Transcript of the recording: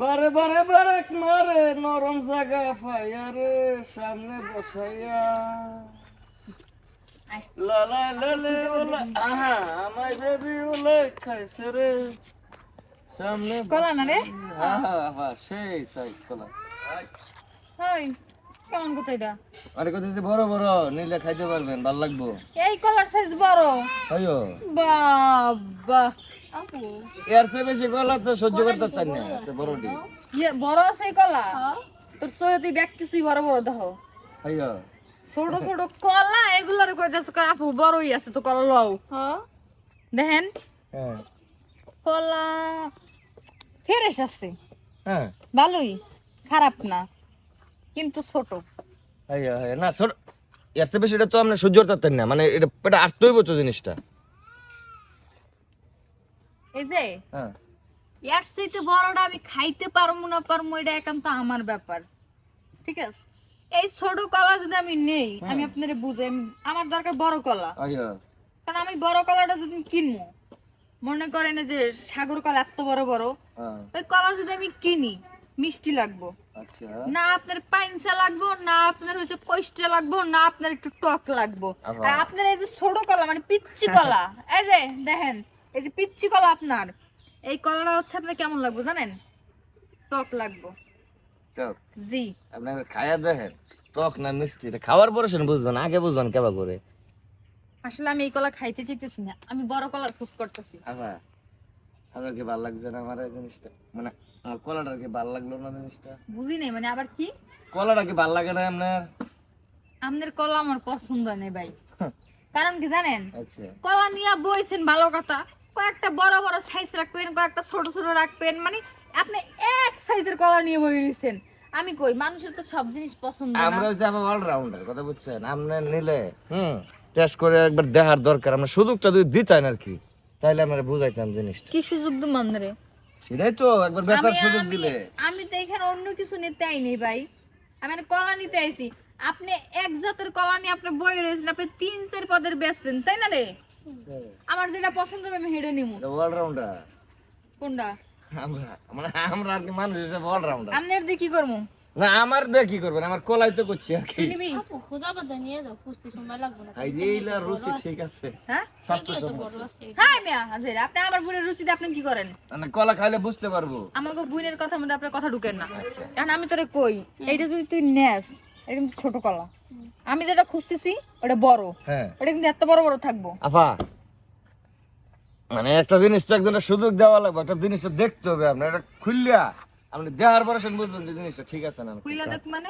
বারে বারে বারে মারে নরম জায়গা পাইয়া রে সামনে বসাইয়া। আয়। লালা লালে ওলা আহা আমায় বেবি ওলে খাইছে রে। সামনে কলা না রে? আহা আহা সেই সাইজ কলা। ওই কেমন কথা এটা? আরে বড় বড় নিলে খাইতে পারবেন ভালো লাগবো। এই কলার সাইজ বড়। আইও বাবা। এর চেয়ে বেশি কলা তো সহ্য করতে পারতাম না। বড়টি ইয়ে বড় আছে কলা? তোর তো তুই ব্যাগ কিছুই বড় বড় দেখো আইও ছোট ছোট কলা এগুলার কই আপু বড়ই আছে তো কলা লও। দেখেন। হ্যাঁ। কলা ফ্রেশ আছে। হ্যাঁ। ভালোই খারাপ না কিন্তু ছোট। আইয়া না ছোট এর চেয়ে বেশি এটা তো আমরা সহ্য করতে না। মানে এটা এটা আটতে হইব তো জিনিসটা। এই যে হ্যাঁ। এর চাইতে বড়টা আমি খাইতে পারব না পারব এটা একান্ত আমার ব্যাপার। ঠিক আছে? এই ছোট কলা যদি আমি নেই আমি আপনারে আমি- আমার দরকার বড় কলা। কারণ আমি বড় কলাটা যদি কিনবো মনে করেন যে সাগর কলা এত বড় বড় হ্যাঁ। ওই কলা যদি আমি কিনি মিষ্টি লাগবো। আচ্ছা। না আপনার পাইনসা লাগবো না আপনার হচ্ছে কষ্টা লাগবো না আপনার একটু টক লাগবো। আর আপনার এই যে ছোট কলা মানে পিচ্চি কলা এই যে দেখেন এই যে পিচ্চি কলা আপনার এই কলাটা হচ্ছে আপনার কেমন লাগবে জানেন? টক লাগবো। টক? জি। আপনি খায়া দেখেন টক না মিষ্টি? এটা খাওয়ার পরে সেন বুঝবেন আগে বুঝবেন কেবা করে। আসলে আমি এই কলা খাইতে চাইতেছি না আমি বড় কলার খোঁজ করতেছি। আবার আপনার কি ভালো লাগছে না আমার এই জিনিসটা? মানে আমার কলাটা কি ভালো লাগল না জিনিসটা? বুঝি নাই মানে আবার কি? কলাটা কি ভালো লাগে না আপনার? আপনার কলা আমার পছন্দ নেই ভাই। কারণ কি জানেন? আচ্ছা। কলা নিয়ে বইছেন ভালো কথা কয়েকটা বড় বড় সাইজ রাখবেন কয়েকটা ছোট ছোট রাখবেন মানে আপনি এক সাইজের কলা নিয়ে বই রয়েছেন আমি কই মানুষের তো সব জিনিস পছন্দ আমরা না হচ্ছে আমার অলরাউন্ডার কথা বুঝছেন? আপনি নিলে হুম টেস্ট করে একবার দেখার দরকার। আমরা সুযোগটা যদি দিতেন আর কি তাহলে আমরা বুঝাইতাম জিনিসটা। কি সুযোগ দিম আপনারে? সেটাই তো একবার বেচার সুযোগ দিলে। আমি তো এখানে অন্য কিছু নিতে আইনি ভাই। আমি কলা নিতে আইছি। আপনি এক জাতের কলা নিয়ে আপনি বই রয়েছেন আপনি তিন চার পদের বেচবেন তাই না রে? আমার যেটা পছন্দ হবে আমি হেঁটে নিবো অলরাউন্ডার কোনটা? আমরা মানে আমরা আর কি মানুষ হিসেবে অলরাউন্ডার আপনার দিয়ে কি করব না আমার দিয়ে কি করবেন? আমার কলাই তো করছি আর কি। নিবি? এই যে এইলা রুচি ঠিক আছে। হ্যাঁ? স্বাস্থ্য সম্মত। হ্যাঁ মিয়া হাজির। আপনি আমার বোনের রুচিতে আপনি কি করেন? মানে কলা খাইলে বুঝতে পারব। আমাকে বোনের কথা মধ্যে আপনার কথা ঢুকেন না। আচ্ছা। এখন আমি তোরে কই এইটা যদি তুই নেস এটা কিন্তু ছোট কলা। আমি যেটা খুঁজতেছি ওটা বড়। হ্যাঁ। ওটা কিন্তু এত বড় বড় থাকব। আফা মানে একটা জিনিস তো একজনের সুযোগ দেওয়া লাগবে একটা জিনিসটা দেখতে হবে আপনার এটা খুললিয়া আপনি দেহার পরে বুঝবেন যে জিনিসটা ঠিক আছে না খুললা দেখ মানে?